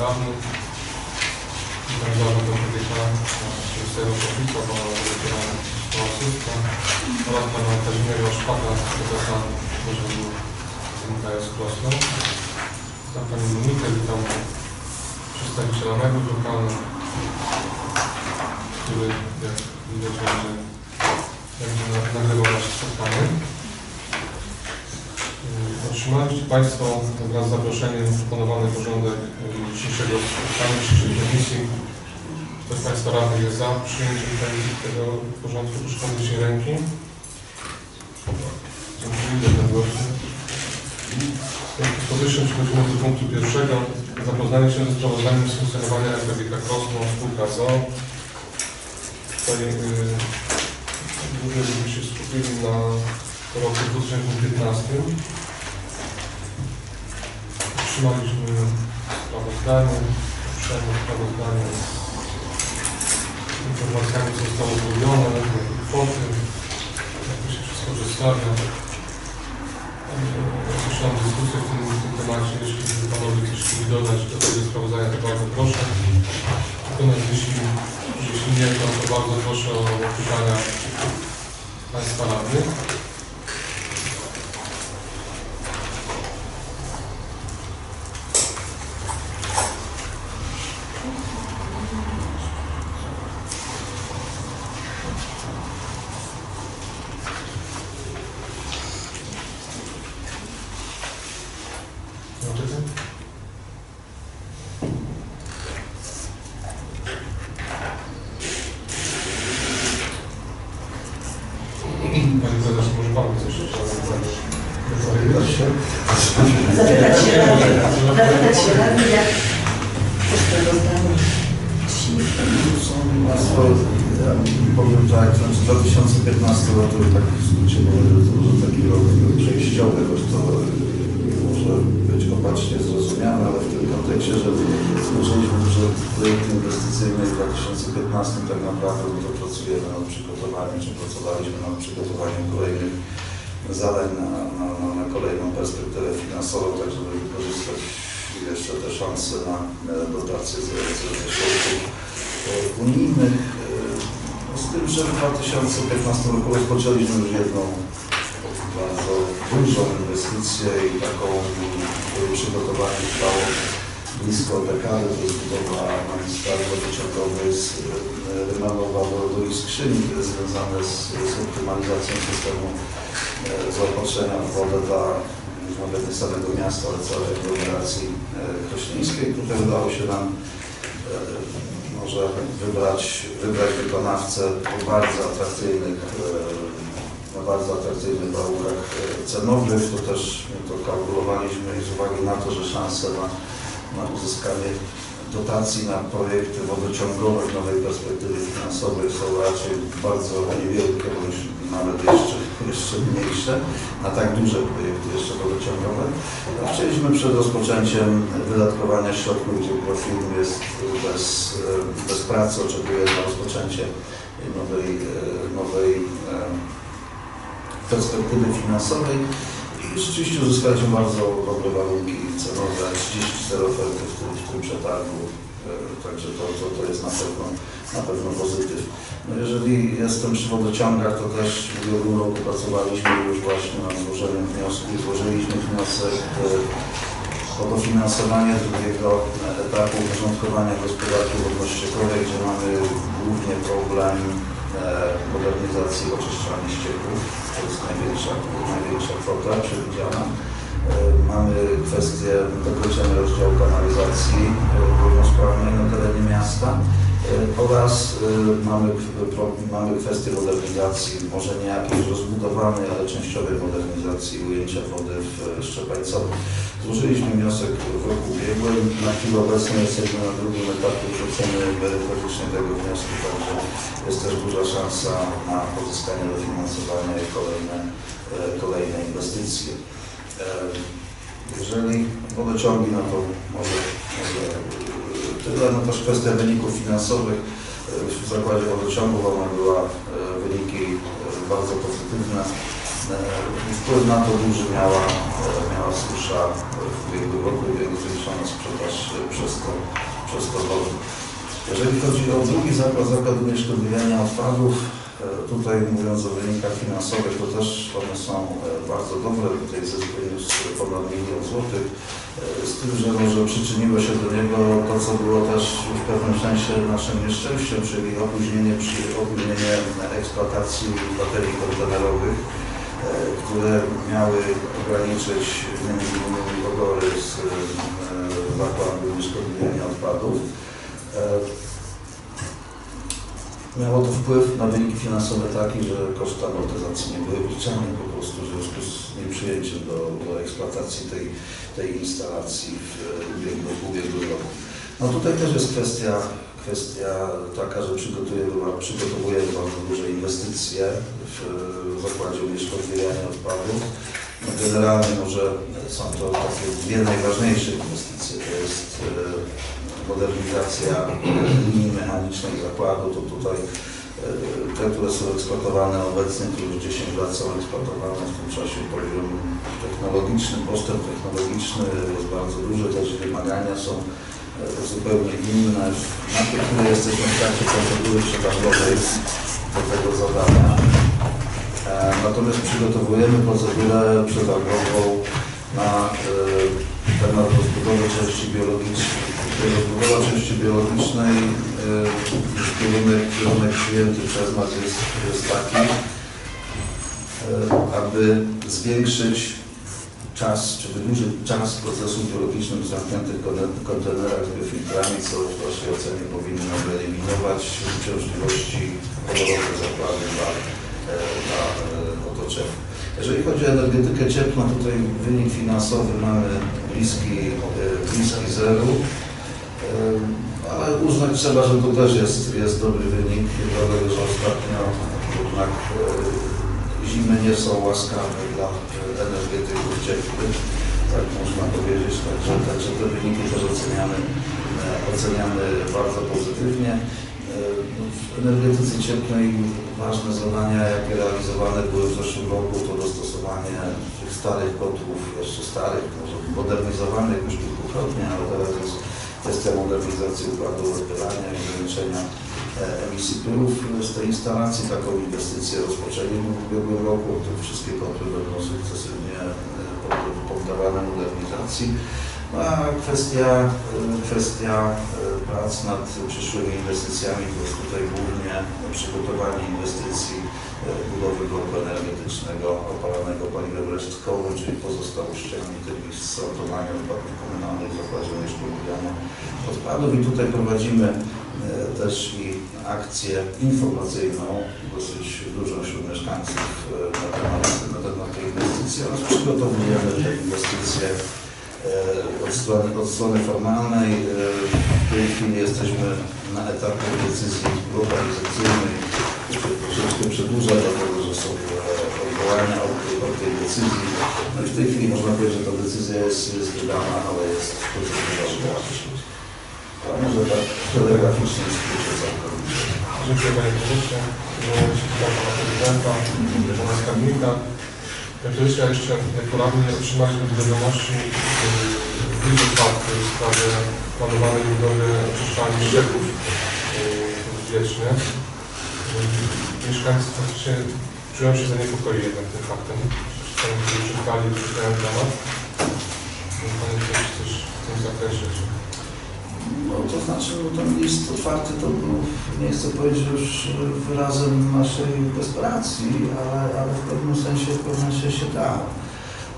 radnych. Zarząd Odpowiednika, Ministerstwa Rolnictwa, Pana Dyrektora Stołasystwa oraz Pana Kazimierza Szpaka, prezesa Zarządu MKS Krosno. Witam Panią Monikę, witam przedstawiciela mediów lokalnych, który jak widać będzie, będzie na- nagrywał nasze spotkanie. Y, Otrzymaliście Państwo wraz z zaproszeniem proponowany porządek y, dzisiejszego spotkania, dzisiejszej komisji. Ktoś z Państwa radnych jest za przyjęciem tego porządku, proszę podnieść ręki. Dziękuję, jednogłośnie. Powyższym przechodzimy do punktu pierwszego. Zapoznanie się ze sprawozdaniem z funkcjonowania SPWK Krosno, spółka ZOO. Tutaj yy, głównie byśmy się skupili na roku 2015. Otrzymaliśmy sprawozdanie, obszerne sprawozdanie z informacjami, zostało zrobione, kwoty, jak to się wszystko przedstawia. Słyszałem dyskusję w tym, w tym temacie. Jeśli Panowie coś chcieli dodać do tego sprawozdania, to bardzo proszę. Natomiast jeśli, jeśli nie, to bardzo proszę o pytania Państwa radnych. No, czytaj. Pani Prezes, może Pan coś jeszcze powiedzieć? Zapytać się radnych, zapytać się radnych, jak to sprawozdanie. Na swoje, ja powiem tak, znaczy 2015 rok to tak w skrócie mówię, to może taki rok przejściowy, choć to y, może być opacznie zrozumiane, ale w tym kontekście, że skończyliśmy duże w 2015 tak naprawdę to pracujemy nad przygotowaniem, czy pracowaliśmy nad przygotowaniem kolejnych zadań na, na, na, kolejną perspektywę finansową, tak żeby wykorzystać jeszcze te szanse na e, dotacje z, ze środków unijnych. E, Z tym, że w 2015 roku rozpoczęliśmy już jedną bardzo dużą inwestycję i taką przygotowanie trwało blisko jest budowa magistrali wodociągowej Rymanowa do, do ich skrzyni, to jest związane z, z optymalizacją systemu e, zaopatrzenia w wodę dla już nawet nie samego miasta, ale całej aglomeracji e, krośnieńskiej. Tutaj udało się nam e, może wybrać, wybrać wykonawcę o bardzo atrakcyjnych, na bardzo atrakcyjnych warunkach cenowych. To też to kalkulowaliśmy z uwagi na to, że szanse na, na uzyskanie dotacji na projekty wodociągowe w nowej perspektywie finansowej są raczej bardzo niewielkie, bądź nawet jeszcze, jeszcze mniejsze, na tak duże projekty jeszcze wodociągowe. Chcieliśmy przed rozpoczęciem wydatkowania środków, gdzie profil jest bez, bez pracy, oczekuje na rozpoczęcie nowej, nowej perspektywy finansowej rzeczywiście uzyskaliśmy bardzo dobre warunki cenowe, 34 oferty w tym, w tym przetargu, e, także to, to, to jest na pewno, na pewno pozytyw. No jeżeli jestem przy wodociągach, to też w ubiegłym roku pracowaliśmy już właśnie nad złożeniem wniosku złożyliśmy wniosek e, o dofinansowanie drugiego etapu uporządkowania gospodarki wodno-ściekowej, gdzie mamy głównie problem modernizacji oczyszczalni ścieków. To jest największa, największa kwota przewidziana. E, Mamy kwestię dokończenia rozdziału kanalizacji e, górnosprawnej na terenie miasta e, oraz e, mamy, mamy kwestię modernizacji, może nie jakiejś rozbudowanej, ale częściowej modernizacji ujęcia wody w e, Szczepańcowie. Złożyliśmy wniosek w roku ubiegłym. Na chwilę obecną jesteśmy na drugim etapie już oceny merytorycznej tego wniosku, także jest też duża szansa na pozyskanie dofinansowania i kolejne, e, kolejne inwestycje. E, Jeżeli wodociągi, no to może, może tyle. No też kwestia wyników finansowych. W zakładzie wodociągów ona była e, wyniki e, bardzo pozytywne. E, Wpływ na to duży miała, miała susza w ubiegłym roku jego zwiększona sprzedaż przez to, przez to roku. Jeżeli chodzi o drugi zakład, zakład unieszkodliwiania odpadów, tutaj mówiąc o wynikach finansowych, to też one są e, bardzo dobre. Tutaj zysk wyniósł ponad milion złotych. E, Z tym, że może przyczyniło się do niego to, co było też w pewnym sensie naszym nieszczęściem, czyli opóźnienie, przy, opóźnienie eksploatacji baterii kontenerowych, e, które miały ograniczyć innymi ogory z e, zakładu unieszkodliwiania odpadów. Miało to wpływ na wyniki finansowe taki, że koszty amortyzacji nie były wliczane po prostu w związku z nieprzyjęciem do, do eksploatacji tej, tej instalacji w ubiegłym, roku. No tutaj też jest kwestia, kwestia taka, że przygotujemy, przygotowujemy bardzo duże inwestycje w zakładzie unieszkodliwiania odpadów. No generalnie może są to takie dwie najważniejsze inwestycje. To jest e, modernizacja linii mechanicznej zakładu, to tutaj e, te, które są eksploatowane obecnie, które już 10 lat są eksploatowane w tym czasie poziom technologiczny, postęp technologiczny jest bardzo duży, też wymagania są e, zupełnie inne. Na tej chwili jesteśmy w trakcie procedury przetargowej do tego zadania. E, Natomiast przygotowujemy procedurę przetargową na temat rozbudowy części biologicznej. Rozbudowa części biologicznej, e, kierunek, kierunek przyjęty przez nas jest, jest taki, e, aby zwiększyć czas, czy wydłużyć czas procesu biologicznych w zamkniętych konte- kontenerach z biofiltrami, co w naszej ocenie powinno wyeliminować uciążliwości podroby zakładu dla, dla e, otoczenia. Jeżeli chodzi o energetykę cieplną, tutaj wynik finansowy mamy bliski, bliski zeru, ale uznać trzeba, że to też jest, jest dobry wynik, dlatego że ostatnio jednak e, zimy nie są łaskawe dla energetyków cieplnych, tak można powiedzieć, także, także te wyniki też oceniamy, e, oceniamy bardzo pozytywnie. E, no, W energetyce cieplnej ważne zadania, jakie realizowane były w zeszłym roku, to dostosowanie tych starych kotłów, jeszcze starych, może modernizowanych już kilkukrotnie, ale teraz jest kwestia modernizacji układu odbierania i ograniczenia e, emisji płynów z tej instalacji. Taką inwestycję rozpoczęliśmy w ubiegłym roku. To wszystkie kotły będą sukcesywnie e, pod- poddawane modernizacji. No a kwestia, e, kwestia prac nad przyszłymi inwestycjami jest tutaj głównie przygotowanie inwestycji budowy bloku energetycznego opalanego paliwem resztkowym, czyli pozostałościami tymi z sortowania odpadów komunalnych w zakładzie unieszkodliwiania odpadów. I tutaj prowadzimy e, też i akcję informacyjną, dosyć dużą wśród mieszkańców e, na temat, na temat tej inwestycji oraz przygotowujemy te inwestycje e, od strony, od strony formalnej. W tej chwili jesteśmy na etapie decyzji lokalizacyjnej, który troszeczkę przedłuża, dlatego że są e, odwołania od od tej decyzji. No i w tej chwili można powiedzieć, że ta decyzja jest, jest wydana, ale jest procedura A może tak telegraficznie w skrócie całkowicie. Dziękuję Panie się tutaj Pana Prezydenta, Pana Skarbnika. Ja jeszcze radny otrzymaliśmy do wiadomości dużo fakty w sprawie planowanej budowy oczyszczalni ścieków wiecznych. Mieszkańcy czują się zaniepokoi jednak tym faktem. Sami, którzy czytali, czytają temat. Panie Prezesie, coś w tym zakresie. No to znaczy, no, ten list otwarty to był, nie chcę powiedzieć już wyrazem naszej desperacji, ale, ale w pewnym sensie, w pewnym sensie tak.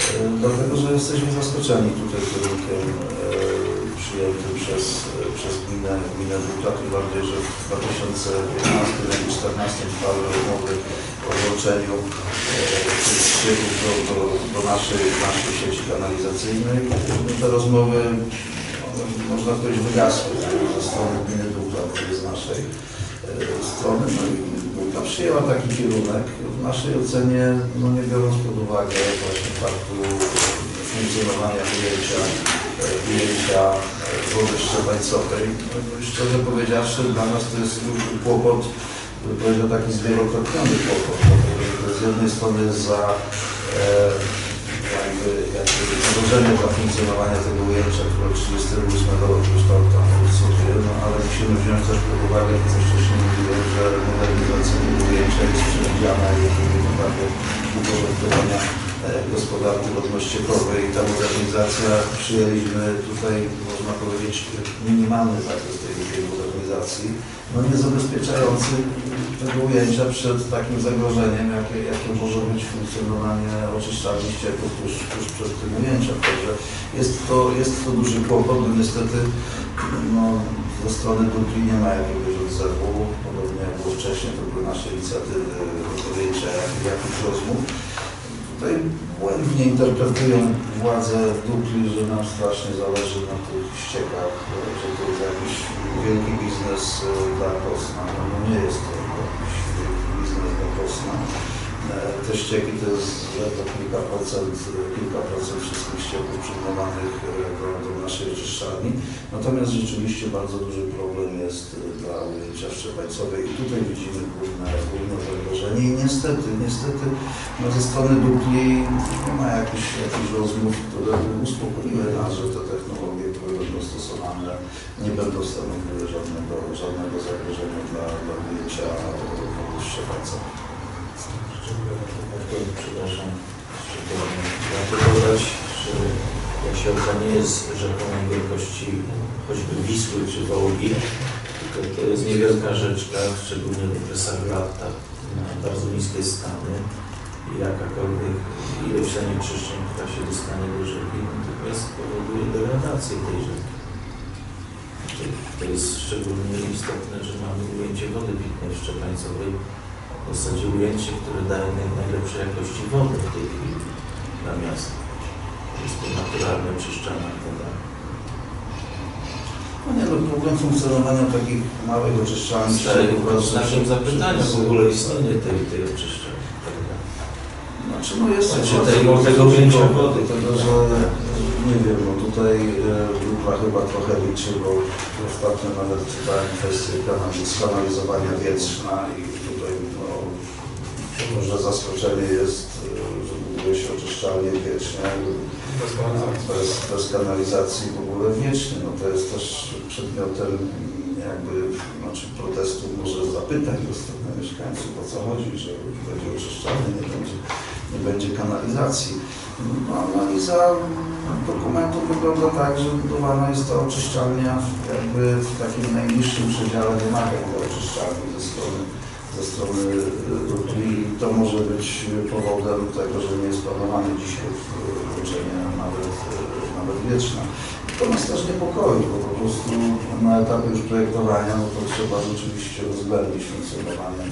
E, Dlatego, że jesteśmy zaskoczeni tutaj kierunkiem przyjętym przez, przez gminę, gminę Żółta, tym bardziej, że w 2015 i 2014 trwały rozmowy o włączeniu e, tych do, do, do naszej, naszej sieci kanalizacyjnej. Te rozmowy one, można powiedzieć, wygasły ze strony gminy Długa, czyli z naszej e, strony. No i przyjęła taki kierunek. W naszej ocenie, no nie biorąc pod uwagę właśnie faktu funkcjonowania ujęcia, ujęcia i szczerze powiedziawszy, dla nas to jest kłopot, bym powiedział taki zwielokrotniony kłopot, dlatego z jednej strony za e, zagrożenie dla funkcjonowania tego ujęcia, które 38 roku kształta odsłonię, no ale musimy wziąć też pod uwagę to, co wcześniej mówiłem, że modernizacja tego ujęcia jest przewidziana i jest naprawdę uporządkowania e, gospodarki wodno-ściekowej i ta modernizacja przyjęliśmy tutaj, można powiedzieć, minimalny zakres tej modernizacji, no nie zabezpieczający tego ujęcia przed takim zagrożeniem, jakie, jakie może być funkcjonowanie oczyszczalni ścieków tuż, tuż przed tym ujęciem. Także jest to, jest to duży kłopot, bo niestety no, ze strony Turki nie ma jakiegoś odzewu, podobnie jak było wcześniej, to były nasze inicjatywy podjęcia jak- jakichś rozmów. Tutaj błędnie interpretują władze Dukli, że nam strasznie zależy na tych ściekach, że to jest jakiś wielki biznes e, dla Kosna. No, no nie jest to Kosna. E, Te ścieki to jest to kilka procent, kilka procent wszystkich ścieków przyjmowanych e, do, naszej oczyszczalni. Natomiast rzeczywiście bardzo duży problem jest e, dla ujęcia Szczepańcowej i tutaj widzimy główne, główne zagrożenie i niestety, niestety no ze strony Dukli nie ma jakichś, jakichś rozmów, które uspokoiły nas, że te technologie, stosowane nie będą stanowiły żadnego, żadnego zagrożenia dla, dla ujęcia wody Szczepańcowej. Przepraszam. Warto dodać, że Jasiołka nie jest rzeką wielkości choćby Wisły czy Wołgi, tylko to jest niewielka rzeczka, szczególnie w okresach latta, ma bardzo niskie stany i jakakolwiek ilość zanieczyszczeń, która się dostanie do rzeki, natomiast powoduje degradację tej rzeki. To- jest szczególnie istotne, że mamy ujęcie wody pitnej w Szczepańcowej, w zasadzie ujęcie, które daje naj- najlepszej jakości wodę w tej chwili dla miasta. Jest to naturalnie oczyszczana woda. No nie, no problem funkcjonowania takich małych oczyszczalni w naszym zapytaniu w ogóle istnienie tej, tej oczyszczalni. Znaczy, no jest Znaczy, sytuacja tego- ciekawa, wody. Że nie wiem, no tutaj e, grupa chyba trochę liczy, bo ostatnio nawet czytałem kwestię kanaliz- skanalizowania wietrzna i tutaj no, może zaskoczenie jest, e, że buduje się oczyszczalnie kanalizacji. bez, bez kanalizacji w ogóle wiecznie. No to jest też przedmiotem jakby znaczy protestu, może zapytań ze strony mieszkańców o co chodzi, że będzie oczyszczalnie, nie będzie, nie będzie kanalizacji. No, analiza dokumentu wygląda tak, że budowana jest ta oczyszczalnia jakby w takim najniższym przedziale wymagań do oczyszczalni ze strony ze strony i to może być powodem tego, że nie jest planowane dzisiaj włączenie nawet, nawet wieczne. To nas też niepokoi, bo po prostu na etapie już projektowania no to trzeba rzeczywiście uwzględnić funkcjonowanie,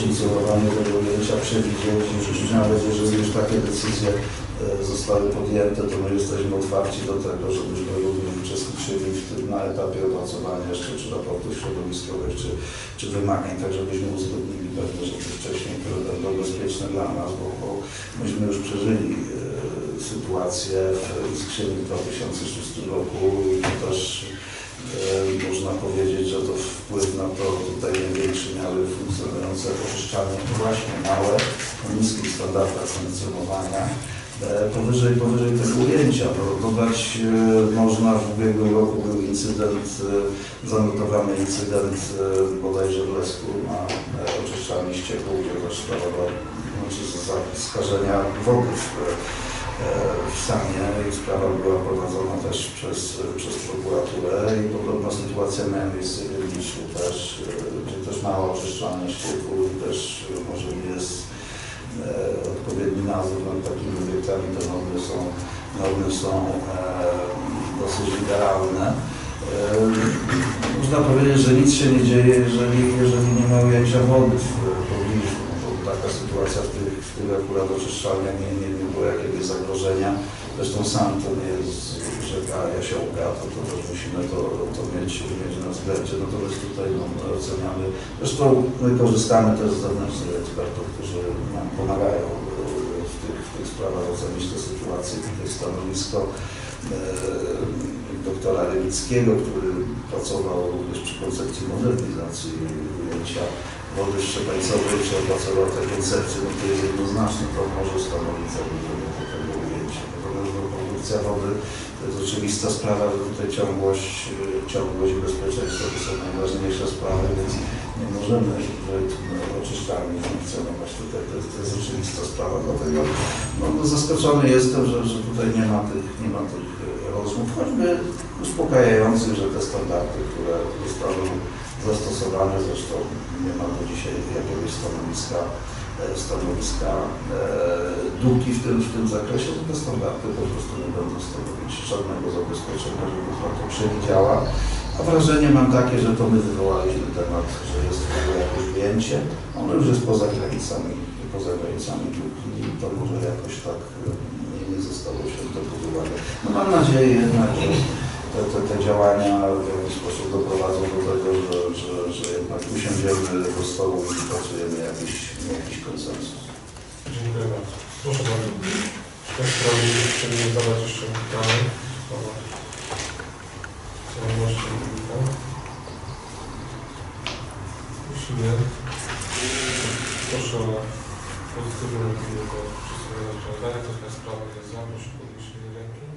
funkcjonowanie tego ujęcia, przewidzieć, i nawet jeżeli już takie decyzje e, zostały podjęte, to my jesteśmy otwarci do tego, żebyśmy również uczestniczyli w tym na etapie opracowania jeszcze czy raportów środowiskowych, czy, czy wymagań, tak żebyśmy uzgodnili pewne rzeczy wcześniej, które będą bezpieczne dla nas, bo, bo myśmy już przeżyli e, sytuację w Iskrzyni w 2006 roku i też można powiedzieć, że to wpływ na to tutaj największy miały funkcjonujące oczyszczalnie właśnie małe, o niskich standardach funkcjonowania. E, Powyżej, powyżej tego ujęcia, bo dodać e, można, w ubiegłym roku był incydent, e, zanotowany incydent bodajże w Lesku na oczyszczalni ścieków, gdzie też sprawa była znaczy skażenia wody w, e, i sprawa była prowadzona też przez, przez prokuraturę i podobna sytuacja miała miejsce w Wielbiczu też, gdzie też mała oczyszczalnia ścieków i też może nie jest e, odpowiedni nadzór nad takimi obiektami, te normy są, normy są e, dosyć idealne. E, można powiedzieć, że nic się nie dzieje, jeżeli, jeżeli nie ma ujęcia wody w pobliżu. No to taka sytuacja tych akurat oczyszczalniach nie, nie, nie było jakiegoś zagrożenia. Zresztą sam to nie jest rzeka Jasiołka, to, to też musimy to, to mieć, mieć na względzie. Natomiast tutaj no, my oceniamy, zresztą my korzystamy też z zewnętrznych ekspertów, którzy nam pomagają w tych, w tych sprawach ocenić tę sytuację. Tutaj stanowisko e, doktora Lewickiego, który pracował również przy koncepcji modernizacji ujęcia wody szczepańcowej czy opłacowata koncepcji, no to jest jednoznaczne, to może zagrożenie do tego ujęcia. Natomiast no, produkcja wody to jest oczywista sprawa, że tutaj ciągłość, y, ciągłość i bezpieczeństwo to są najważniejsze sprawy, więc nie możemy no, oczyszczalni funkcjonować tutaj. To jest, to jest oczywista sprawa, dlatego no, zaskoczony jestem, że, że tutaj nie ma tych, nie ma tych y, rozmów, choćby uspokajających, że te standardy, które zostały zastosowane, zresztą nie ma do dzisiaj jakiegoś stanowiska, e, stanowiska e, długi w tym, w tym zakresie, że te standardy po prostu nie będą stanowić żadnego zabezpieczenia, żeby to to przewidziała. A wrażenie mam takie, że to my wywołaliśmy temat, że jest w ogóle jakieś ujęcie, ono już jest poza granicami, poza granicami i to może jakoś tak e, nie, zostało wzięte pod uwagę. No mam nadzieję jednak, że te, te, te działania w jakiś sposób doprowadzą do tego, że, że, że jednak usiądziemy do stołu i pracujemy jakiś, jakiś konsensus. Dziękuję bardzo. Proszę bardzo. Ktoś sprawie chcieli zadać jeszcze pytanie? Znajomości publika? Jeśli nie, proszę o pozytywne opinię do przedstawienia rozwiązania. Ktoś na sprawę jest za, proszę ręki. Dziękuję.